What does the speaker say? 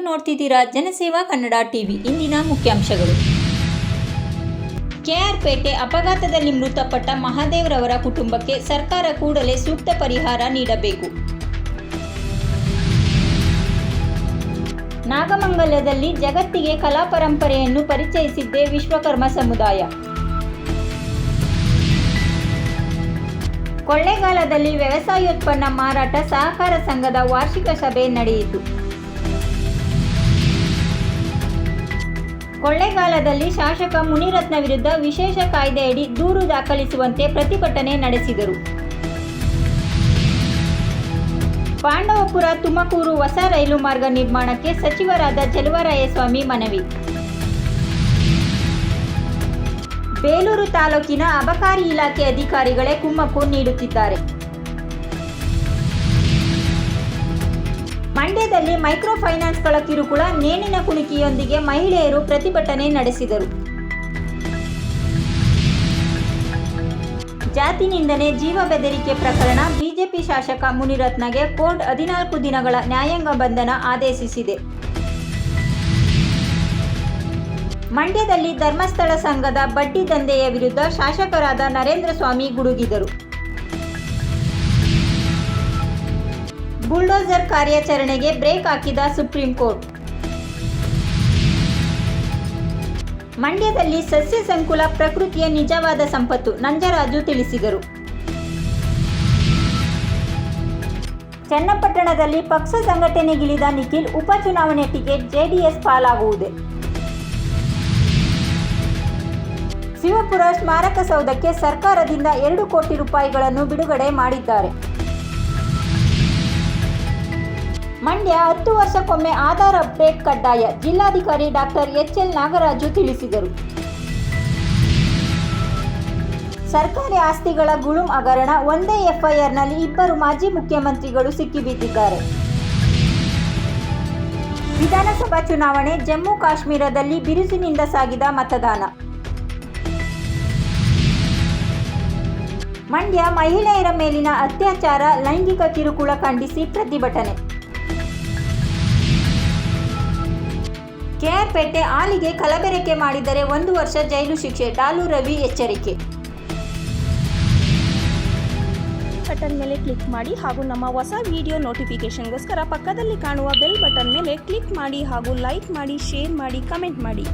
ನೋಡ್ತಿದ್ದೀರಾ ಜನಸೇವಾ ಕನ್ನಡ ಟಿವಿ ಇಂದಿನ ಮುಖ್ಯಾಂಶಗಳು. ಕೆಆರ್ಪೇಟೆ ಅಪಘಾತದಲ್ಲಿ ಮೃತಪಟ್ಟ ಮಹಾದೇವ್ರವರ ಕುಟುಂಬಕ್ಕೆ ಸರ್ಕಾರ ಕೂಡಲೇ ಸೂಕ್ತ ಪರಿಹಾರ ನೀಡಬೇಕು. ನಾಗಮಂಗಲದಲ್ಲಿ ಜಗತ್ತಿಗೆ ಕಲಾ ಪರಂಪರೆಯನ್ನು ಪರಿಚಯಿಸಿದ್ದೇ ವಿಶ್ವಕರ್ಮ ಸಮುದಾಯ. ಕೊಳ್ಳೆಗಾಲದಲ್ಲಿ ವ್ಯವಸಾಯೋತ್ಪನ್ನ ಮಾರಾಟ ಸಹಕಾರ ಸಂಘದ ವಾರ್ಷಿಕ ಸಭೆ ನಡೆಯಿತು. ಕೊಳ್ಳೇಗಾಲದಲ್ಲಿ ಶಾಸಕ ಮುನಿರತ್ನ ವಿರುದ್ಧ ವಿಶೇಷ ಕಾಯ್ದೆಯಡಿ ದೂರು ದಾಖಲಿಸುವಂತೆ ಪ್ರತಿಭಟನೆ ನಡೆಸಿದರು. ಪಾಂಡವಪುರ ತುಮಕೂರು ಹೊಸ ರೈಲು ಮಾರ್ಗ ನಿರ್ಮಾಣಕ್ಕೆ ಸಚಿವರಾದ ಚಲುವರಾಯಸ್ವಾಮಿ ಮನವಿ. ಬೇಲೂರು ತಾಲೂಕಿನ ಅಬಕಾರಿ ಇಲಾಖೆ ಅಧಿಕಾರಿಗಳೇ ಕುಮ್ಮಕ್ಕು ನೀಡುತ್ತಿದ್ದಾರೆ. ಮಂಡ್ಯದಲ್ಲಿ ಮೈಕ್ರೋ ಫೈನಾನ್ಸ್ಗಳ ಕಿರುಕುಳ ನೇಣಿನ ಕುಣಿಕೆಯೊಂದಿಗೆ ಮಹಿಳೆಯರು ಪ್ರತಿಭಟನೆ ನಡೆಸಿದರು. ಜಾತಿ ನಿಂದನೆ ಜೀವ ಬೆದರಿಕೆ ಪ್ರಕರಣ ಬಿಜೆಪಿ ಶಾಸಕ ಮುನಿರತ್ನಗೆ ಕೋರ್ಟ್ ಹದಿನಾಲ್ಕು ದಿನಗಳ ನ್ಯಾಯಾಂಗ ಬಂಧನ ಆದೇಶಿಸಿದೆ. ಮಂಡ್ಯದಲ್ಲಿ ಧರ್ಮಸ್ಥಳ ಸಂಘದ ಬಡ್ಡಿ ದಂಧೆಯ ವಿರುದ್ಧ ಶಾಸಕರಾದ ನರೇಂದ್ರ ಸ್ವಾಮಿ ಗುಡುಗಿದರು. ಬುಲ್ಡೋಸರ್ ಕಾರ್ಯಾಚರಣೆಗೆ ಬ್ರೇಕ್ ಹಾಕಿದ ಸುಪ್ರೀಂ ಕೋರ್ಟ್. ಮಂಡ್ಯದಲ್ಲಿ ಸಸ್ಯ ಸಂಕುಲ ಪ್ರಕೃತಿಯ ನಿಜವಾದ ಸಂಪತ್ತು, ನಂಜರಾಜು ತಿಳಿಸಿದರು. ಚನ್ನಪಟ್ಟಣದಲ್ಲಿ ಪಕ್ಷ ಸಂಘಟನೆಗಿಳಿದ ನಿಖಿಲ್ ಉಪಚುನಾವಣೆ ಟಿಕೆಟ್ ಜೆಡಿಎಸ್ ಪಾಲಾಗುವುದೇ. ಶಿವಪುರ ಸ್ಮಾರಕ ಸೌಧಕ್ಕೆ ಸರ್ಕಾರದಿಂದ ಎರಡು ಕೋಟಿ ರೂಪಾಯಿಗಳನ್ನು ಬಿಡುಗಡೆ ಮಾಡಿದ್ದಾರೆ. ಮಂಡ್ಯ ಹತ್ತು ವರ್ಷಕ್ಕೊಮ್ಮೆ ಆಧಾರ್ ಅಪ್ಡೇಟ್ ಕಡ್ಡಾಯ ಜಿಲ್ಲಾಧಿಕಾರಿ ಡಾಕ್ಟರ್ ಎಚ್ ಎಲ್ ನಾಗರಾಜು ತಿಳಿಸಿದರು. ಸರ್ಕಾರಿ ಆಸ್ತಿಗಳ ಗುಳುಂ ಹಗರಣ ಒಂದೇ ಎಫ್ಐಆರ್ನಲ್ಲಿ ಇಬ್ಬರು ಮಾಜಿ ಮುಖ್ಯಮಂತ್ರಿಗಳು ಸಿಕ್ಕಿಬಿದ್ದಿದ್ದಾರೆ ವಿಧಾನಸಭಾ ಚುನಾವಣೆ ಜಮ್ಮು ಕಾಶ್ಮೀರದಲ್ಲಿ ಬಿರುಸಿನಿಂದ ಸಾಗಿದ ಮತದಾನ. ಮಂಡ್ಯ ಮಹಿಳೆಯರ ಮೇಲಿನ ಅತ್ಯಾಚಾರ ಲೈಂಗಿಕ ಕಿರುಕುಳ ಖಂಡಿಸಿ ಪ್ರತಿಭಟನೆ. ಕೆಆರ್ಪೇಟೆ ಆಲಿಗೆ ಕಲಬೆರಕೆ ಮಾಡಿದರೆ ಒಂದು ವರ್ಷ ಜೈಲು ಶಿಕ್ಷೆ, ಡಾಲು ರವಿ ಎಚ್ಚರಿಕೆ. ಬಟನ್ ಮೇಲೆ ಕ್ಲಿಕ್ ಮಾಡಿ ಹಾಗೂ ನಮ್ಮ ಹೊಸ ವಿಡಿಯೋ ನೋಟಿಫಿಕೇಷನ್ಗೋಸ್ಕರ ಪಕ್ಕದಲ್ಲಿ ಕಾಣುವ ಬೆಲ್ ಬಟನ್ ಮೇಲೆ ಕ್ಲಿಕ್ ಮಾಡಿ ಹಾಗೂ ಲೈಕ್ ಮಾಡಿ, ಶೇರ್ ಮಾಡಿ, ಕಮೆಂಟ್ ಮಾಡಿ.